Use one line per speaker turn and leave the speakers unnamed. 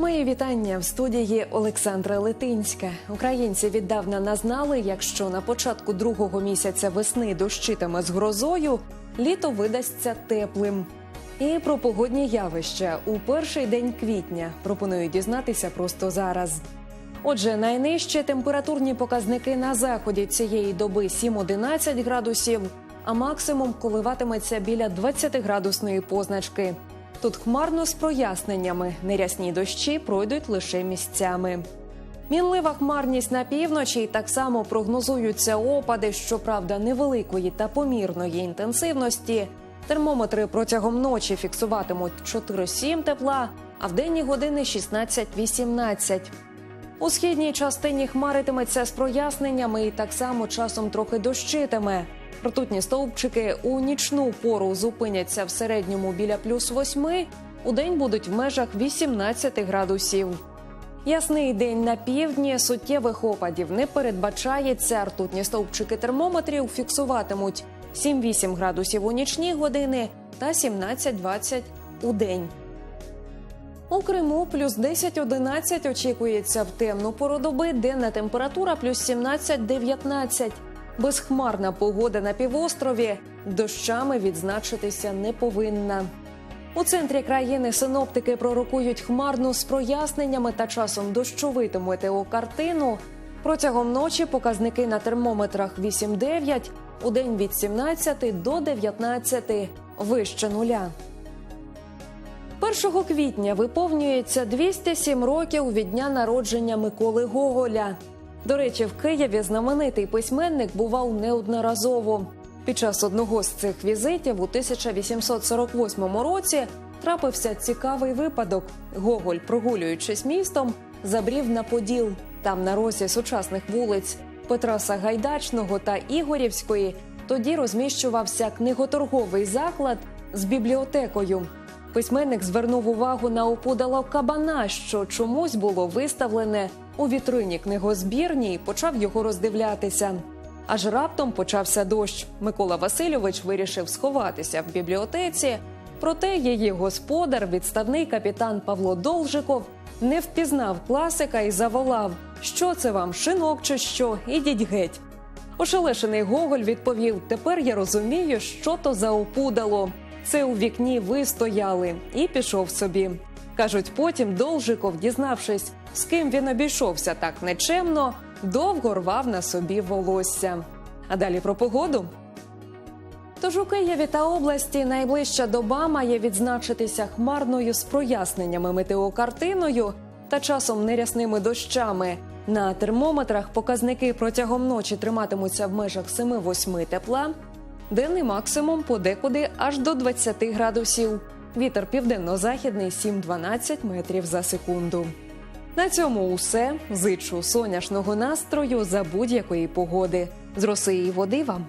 Мої вітання в студії Олександра Литинська. Українці віддавна назнали, якщо на початку другого місяця весни дощитиме з грозою, літо видасться теплим. І про погодні явища у перший день квітня пропоную дізнатися просто зараз. Отже, найнижчі температурні показники на заході цієї доби 7-11 градусів, а максимум коливатиметься біля 20-градусної позначки. Тут хмарно з проясненнями, нерясні дощі пройдуть лише місцями. Мінлива хмарність на півночі і так само прогнозуються опади, щоправда, невеликої та помірної інтенсивності. Термометри протягом ночі фіксуватимуть 4-7 тепла, а в денні години 16-18. У східній частині хмаритиметься з проясненнями і так само часом трохи дощитиме. Ртутні стовпчики у нічну пору зупиняться в середньому біля плюс восьми. У день будуть в межах 18 градусів. Ясний день на півдні суттєвих опадів не передбачається. Ртутні стовпчики термометрів фіксуватимуть 7-8 градусів у нічні години та 17-20 у день. У Криму плюс 10-11 очікується в темну пору доби, денна температура плюс 17-19. Безхмарна погода на півострові дощами відзначитися не повинна. У центрі країни синоптики пророкують хмарну з проясненнями та часом дощовиту метеокартину. Протягом ночі показники на термометрах 8-9, у день від 17 до 19, вище нуля. 1 квітня виповнюється 207 років від дня народження Миколи Гоголя. До речі, в Києві знаменитий письменник бував неодноразово. Під час одного з цих візитів у 1848 році трапився цікавий випадок. Гоголь, прогулюючись містом, забрів на Поділ. Там на розі сучасних вулиць Петра Сагайдачного та Ігорівської тоді розміщувався книготорговий заклад з бібліотекою. Письменник звернув увагу на опудало кабана, що чомусь було виставлене у вітрині книгозбірні і почав його роздивлятися. Аж раптом почався дощ. Микола Васильович вирішив сховатися в бібліотеці. Проте її господар, відставний капітан Павло Должиков, не впізнав класика і заволав: Що це вам, шинок чи що? Ідіть геть. Ошелешений Гоголь відповів: Тепер я розумію, що то за опудало. Це у вікні ви стояли і пішов собі. Кажуть, потім Должиков, дізнавшись, з ким він обійшовся так нечемно, довго рвав на собі волосся. А далі про погоду. Тож у Києві та області найближча доба має відзначитися хмарною з проясненнями метеокартиною та часом нерясними дощами. На термометрах показники протягом ночі триматимуться в межах 7-8 тепла. Денний максимум подекуди аж до 20 градусів. Вітер південно-західний 7-12 метрів за секунду. На цьому усе. Зичу сонячного настрою за будь-якої погоди. З роси і води вам.